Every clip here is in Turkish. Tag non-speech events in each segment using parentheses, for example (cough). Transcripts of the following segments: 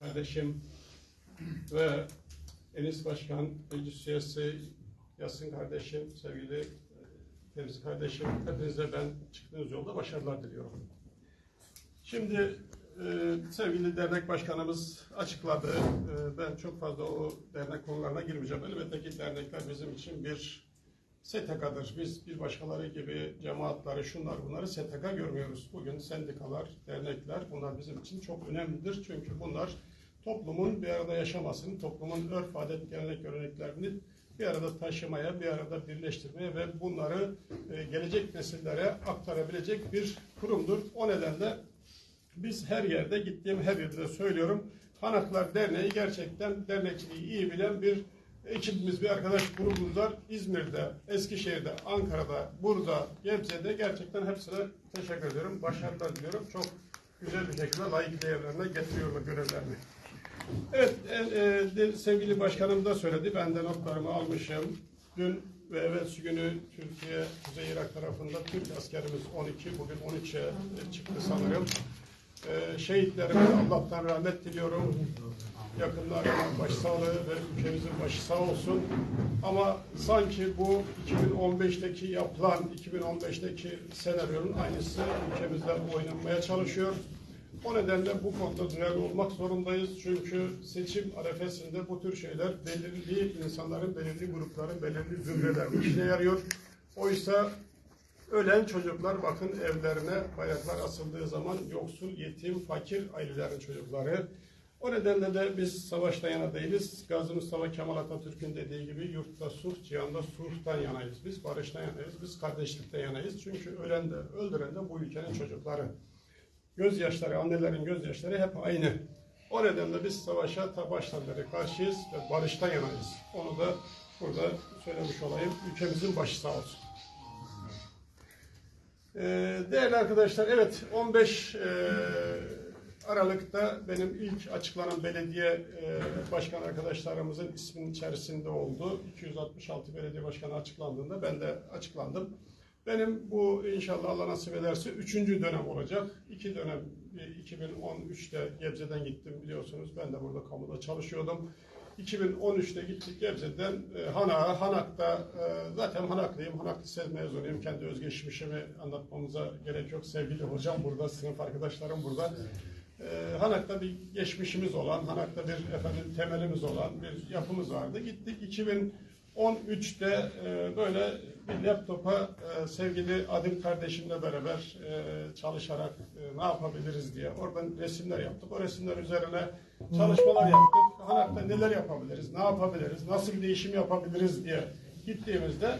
kardeşim ve Enis Başkan, Meclis Üyesi Yasin kardeşim, sevgili e, Fevzi kardeşim, hepinize ben çıktığınız yolda başarılar diliyorum. Şimdi e, sevgili dernek başkanımız açıkladı. E, ben çok fazla o dernek konularına girmeyeceğim. Elbette ki dernekler bizim için bir STK'dır. Biz bir başkaları gibi cemaatleri, şunlar bunları STK görmüyoruz. Bugün sendikalar, dernekler bunlar bizim için çok önemlidir. Çünkü bunlar toplumun bir arada yaşamasını, toplumun örf, adet, gelenek, göreneklerini bir arada taşımaya, bir arada birleştirmeye ve bunları e, gelecek nesillere aktarabilecek bir kurumdur. O nedenle biz her yerde, gittiğim her yerde de söylüyorum. Hanaklar Derneği gerçekten dernekçiliği iyi bilen bir ekibimiz, bir arkadaş grubumuz var. İzmir'de, Eskişehir'de, Ankara'da, burada, Gebze'de gerçekten hepsine teşekkür ediyorum. Başarılar diliyorum. Çok güzel bir şekilde layık değerlerine getiriyorlar görevlerini. Evet, e, e, sevgili başkanım da söyledi. Ben de notlarımı almışım. Dün ve evvelsi günü Türkiye, Kuzey Irak tarafında Türk askerimiz 12, bugün 13'e çıktı sanırım. E, şehitlerime Allah'tan rahmet diliyorum. Yakınlarına başsağlığı ve ülkemizin başı sağ olsun. Ama sanki bu 2015'teki yapılan, 2015'teki senaryonun aynısı ülkemizde oynanmaya çalışıyor. O nedenle bu konuda duyarlı olmak zorundayız. Çünkü seçim arefesinde bu tür şeyler belirli insanların, belirli grupların, belirli zümrelerin işine yarıyor. Oysa ölen çocuklar bakın evlerine bayraklar asıldığı zaman yoksul, yetim, fakir ailelerin çocukları. O nedenle de biz savaştan yana değiliz. Gazi Mustafa Kemal Atatürk'ün dediği gibi yurtta sulh, cihanda sulhtan yanayız. Biz barıştan yanayız, biz kardeşlikten yanayız. Çünkü ölen de öldüren de bu ülkenin çocukları gözyaşları, annelerin gözyaşları hep aynı. O nedenle biz savaşa ta baştan beri karşıyız ve barıştan yanayız. Onu da burada söylemiş olayım. Ülkemizin başı sağ olsun. Ee, değerli arkadaşlar, evet 15 e, Aralık'ta benim ilk açıklanan belediye e, başkan arkadaşlarımızın isminin içerisinde oldu. 266 belediye başkanı açıklandığında ben de açıklandım. Benim bu inşallah Allah nasip ederse üçüncü dönem olacak. İki dönem e, 2013'te Gebze'den gittim biliyorsunuz. Ben de burada kamuda çalışıyordum. 2013'te gittik Gebze'den e, Hanak'a. Hanak'ta e, zaten Hanaklıyım. Hanaklı Lisesi mezunuyum. Kendi özgeçmişimi anlatmamıza gerek yok. Sevgili hocam burada, sınıf arkadaşlarım burada. E, Hanak'ta bir geçmişimiz olan, Hanak'ta bir efendim temelimiz olan bir yapımız vardı. Gittik 2000 13'te e, böyle bir laptopa e, sevgili Adil kardeşimle beraber e, çalışarak e, ne yapabiliriz diye oradan resimler yaptık. O resimler üzerine çalışmalar yaptık. Hanak'ta neler yapabiliriz, ne yapabiliriz, nasıl bir değişim yapabiliriz diye gittiğimizde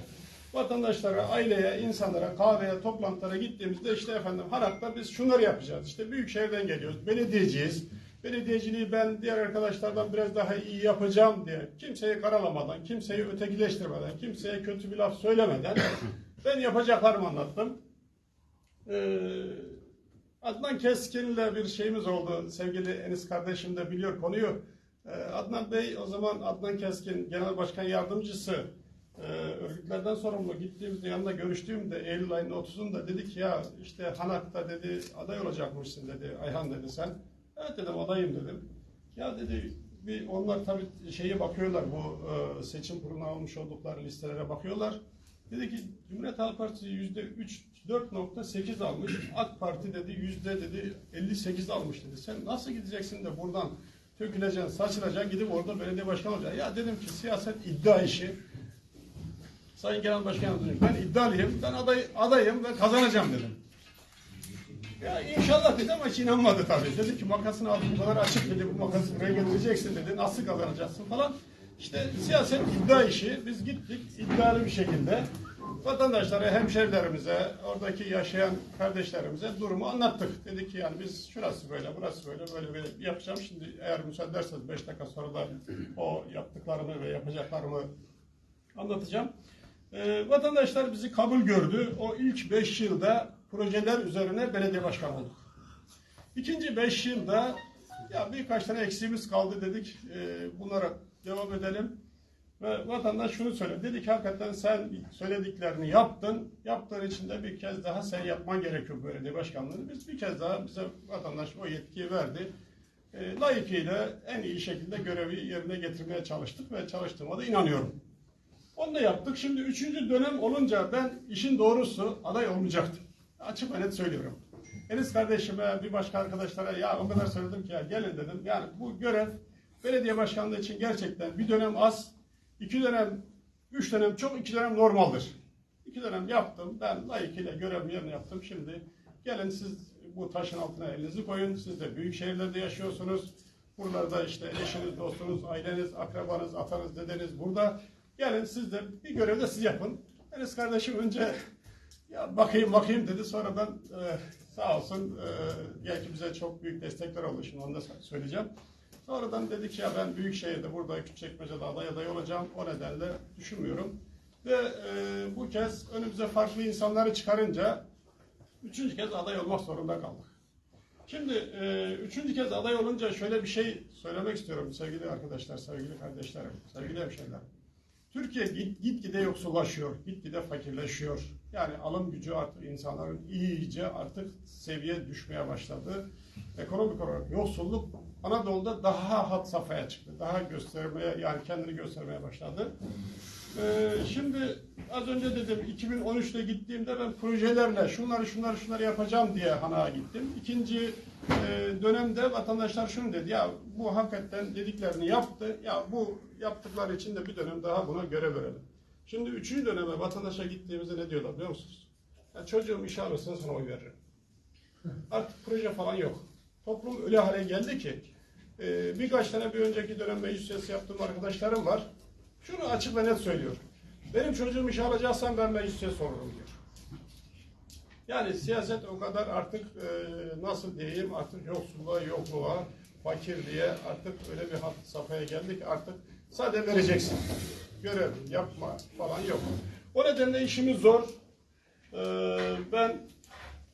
vatandaşlara, aileye, insanlara, kahveye, toplantılara gittiğimizde işte efendim Hanak'ta biz şunları yapacağız. İşte büyük şehirden geliyoruz, belediyeciyiz. Belediyeciliği ben diğer arkadaşlardan biraz daha iyi yapacağım diye kimseyi karalamadan, kimseyi ötekileştirmeden, kimseye kötü bir laf söylemeden (coughs) ben yapacaklarımı anlattım. Ee, Adnan Keskin'le bir şeyimiz oldu. Sevgili Enis kardeşim de biliyor konuyu. Ee, Adnan Bey o zaman Adnan Keskin Genel Başkan Yardımcısı e, örgütlerden sorumlu gittiğimizde yanında görüştüğümde Eylül ayının 30'unda dedik ya işte Hanak'ta dedi aday olacakmışsın dedi Ayhan dedi sen. Evet dedim adayım dedim. Ya dedi bir onlar tabii şeye bakıyorlar bu e, seçim kuruluna almış oldukları listelere bakıyorlar. Dedi ki Cumhuriyet Halk Partisi yüzde 3 4.8 almış. AK Parti dedi yüzde dedi 58 almış dedi. Sen nasıl gideceksin de buradan töküleceksin, saçılacaksın, gidip orada belediye başkanı olacaksın. Ya dedim ki siyaset iddia işi. Sayın Genel Başkan Yardımcı, ben iddialıyım, ben aday, adayım ve kazanacağım dedim. Ya inşallah dedi ama hiç inanmadı tabii. Dedi ki makasını aldım bu kadar açık dedi. Bu makası buraya getireceksin dedi. Nasıl kazanacaksın falan. İşte siyaset iddia işi. Biz gittik iddialı bir şekilde vatandaşlara, hemşerilerimize, oradaki yaşayan kardeşlerimize durumu anlattık. Dedik ki yani biz şurası böyle, burası böyle, böyle böyle yapacağım. Şimdi eğer müsaade ederseniz 5 dakika sonra da o yaptıklarımı ve yapacaklarımı anlatacağım. Ee, vatandaşlar bizi kabul gördü. O ilk 5 yılda projeler üzerine belediye başkanı olduk. İkinci 5 yılda ya birkaç tane eksiğimiz kaldı dedik. Ee, bunlara devam edelim. Ve vatandaş şunu söyledi. Dedik hakikaten sen söylediklerini yaptın. Yaptığın için de bir kez daha sen yapman gerekiyor belediye başkanlığını. Biz bir kez daha bize vatandaş o yetkiyi verdi. e, layıkıyla en iyi şekilde görevi yerine getirmeye çalıştık ve çalıştığıma da inanıyorum. Onu da yaptık. Şimdi üçüncü dönem olunca ben işin doğrusu aday olmayacaktım. Açık ve net söylüyorum. Enis kardeşime, bir başka arkadaşlara ya o kadar söyledim ki ya gelin dedim. Yani bu görev belediye başkanlığı için gerçekten bir dönem az, iki dönem, üç dönem çok, iki dönem normaldir. İki dönem yaptım. Ben layıkıyla görevimi yerine yaptım. Şimdi gelin siz bu taşın altına elinizi koyun. Siz de büyük şehirlerde yaşıyorsunuz. Buralarda işte eşiniz, dostunuz, aileniz, akrabanız, atanız, dedeniz burada. Gelin siz de bir görevde siz yapın. Enes kardeşim önce ya bakayım bakayım dedi. Sonradan e, sağ olsun e, belki bize çok büyük destekler oldu. Şimdi onu da söyleyeceğim. Sonradan dedik ki ya ben büyük şehirde burada Küçükçekmece'de aday aday olacağım. O nedenle düşünmüyorum. Ve e, bu kez önümüze farklı insanları çıkarınca üçüncü kez aday olmak zorunda kaldık. Şimdi e, üçüncü kez aday olunca şöyle bir şey söylemek istiyorum sevgili arkadaşlar, sevgili kardeşlerim, sevgili hemşehrilerim. Türkiye git, gitgide yoksullaşıyor, gitgide fakirleşiyor. Yani alım gücü artık insanların iyice artık seviye düşmeye başladı. Ekonomik olarak yoksulluk Anadolu'da daha hat safhaya çıktı. Daha göstermeye yani kendini göstermeye başladı. Ee, şimdi az önce dedim 2013'te gittiğimde ben projelerle şunları şunları şunları yapacağım diye Hana'ya gittim. İkinci e, dönemde vatandaşlar şunu dedi ya bu hakikaten dediklerini yaptı. Ya bu yaptıkları için de bir dönem daha buna görev verelim. Şimdi üçüncü döneme vatandaşa gittiğimizde ne diyorlar biliyor musunuz? Ya çocuğum işe alırsın sana oy veririm. Artık proje falan yok. Toplum öyle hale geldi ki e, birkaç tane bir önceki dönem meclis üyesi yaptığım arkadaşlarım var. Şunu açık ve net söylüyor. Benim çocuğum işe alacaksan ben meclis üyesi olurum diyor. Yani siyaset o kadar artık e, nasıl diyeyim artık yoksulluğa, yokluğa, fakirliğe artık öyle bir hat safhaya geldik artık sadece vereceksin. Görev yapma falan yok. O nedenle işimiz zor. E, ben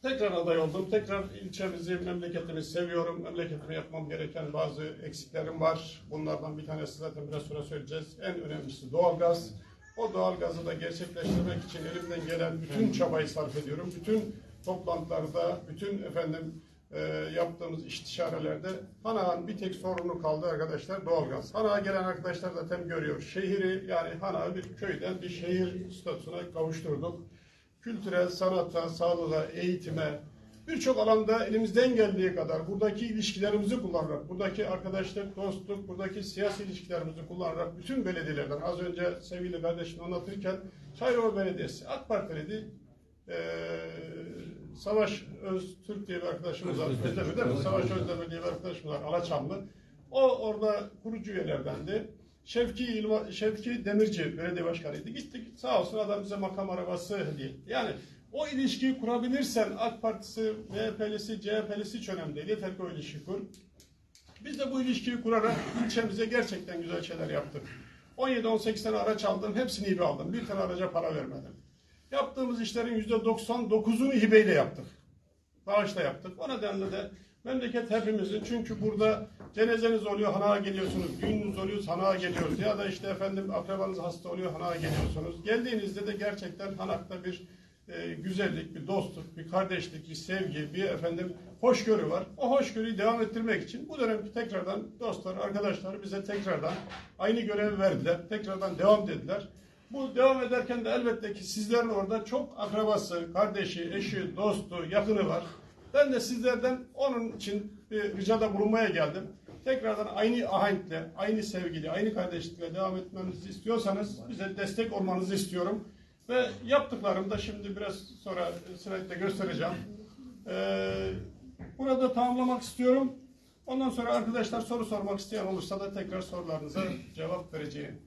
tekrar aday oldum. Tekrar ilçemizi, memleketimi seviyorum. Memleketime yapmam gereken bazı eksiklerim var. Bunlardan bir tanesi zaten biraz sonra söyleyeceğiz. En önemlisi doğalgaz. O doğalgazı da gerçekleştirmek için elimden gelen bütün çabayı sarf ediyorum. Bütün toplantılarda, bütün efendim e, yaptığımız istişarelerde Hanağ'ın bir tek sorunu kaldı arkadaşlar doğalgaz. Hanağ'a gelen arkadaşlar zaten görüyor. Şehri yani Hanağ'ı bir köyden bir şehir statüsüne kavuşturduk kültüre, sanata, sağlığa, eğitime, birçok alanda elimizden geldiği kadar buradaki ilişkilerimizi kullanarak, buradaki arkadaşlık, dostluk, buradaki siyasi ilişkilerimizi kullanarak bütün belediyelerden az önce sevgili kardeşim anlatırken Çayırova Belediyesi, AK Parti'ydi, ee, Savaş Öztürk diye bir arkadaşımız var. Özdemir değil mi? Savaş Özdemir diye bir arkadaşımız var. Alaçamlı. O orada kurucu üyelerdendi. Şevki, İlva, Şevki Demirci belediye başkanıydı. Gittik sağ olsun adam bize makam arabası hediye. Yani o ilişkiyi kurabilirsen AK Partisi, MHP'lisi, CHP'lisi hiç önemli değil. Yeter ki o ilişkiyi kur. Biz de bu ilişkiyi kurarak ilçemize gerçekten güzel şeyler yaptık. 17-18 tane araç aldım. Hepsini hibe aldım. Bir tane araca para vermedim. Yaptığımız işlerin %99'unu hibeyle yaptık. Bağışla yaptık. O nedenle de memleket hepimizin çünkü burada cenazeniz oluyor Hana'ya geliyorsunuz, düğününüz oluyor Hana'ya geliyoruz ya da işte efendim akrabanız hasta oluyor Hana'ya geliyorsunuz. Geldiğinizde de gerçekten Hanak'ta bir e, güzellik, bir dostluk, bir kardeşlik, bir sevgi, bir efendim hoşgörü var. O hoşgörüyü devam ettirmek için bu dönem tekrardan dostlar, arkadaşlar bize tekrardan aynı görevi verdiler. Tekrardan devam dediler. Bu devam ederken de elbette ki sizlerin orada çok akrabası, kardeşi, eşi, dostu, yakını var. Ben de sizlerden onun için bir ricada bulunmaya geldim. Tekrardan aynı ahenkle, aynı sevgili, aynı kardeşlikle devam etmemizi istiyorsanız bize destek olmanızı istiyorum. Ve yaptıklarımı da şimdi biraz sonra slaytta göstereceğim. Ee, burada tamamlamak istiyorum. Ondan sonra arkadaşlar soru sormak isteyen olursa da tekrar sorularınıza cevap vereceğim.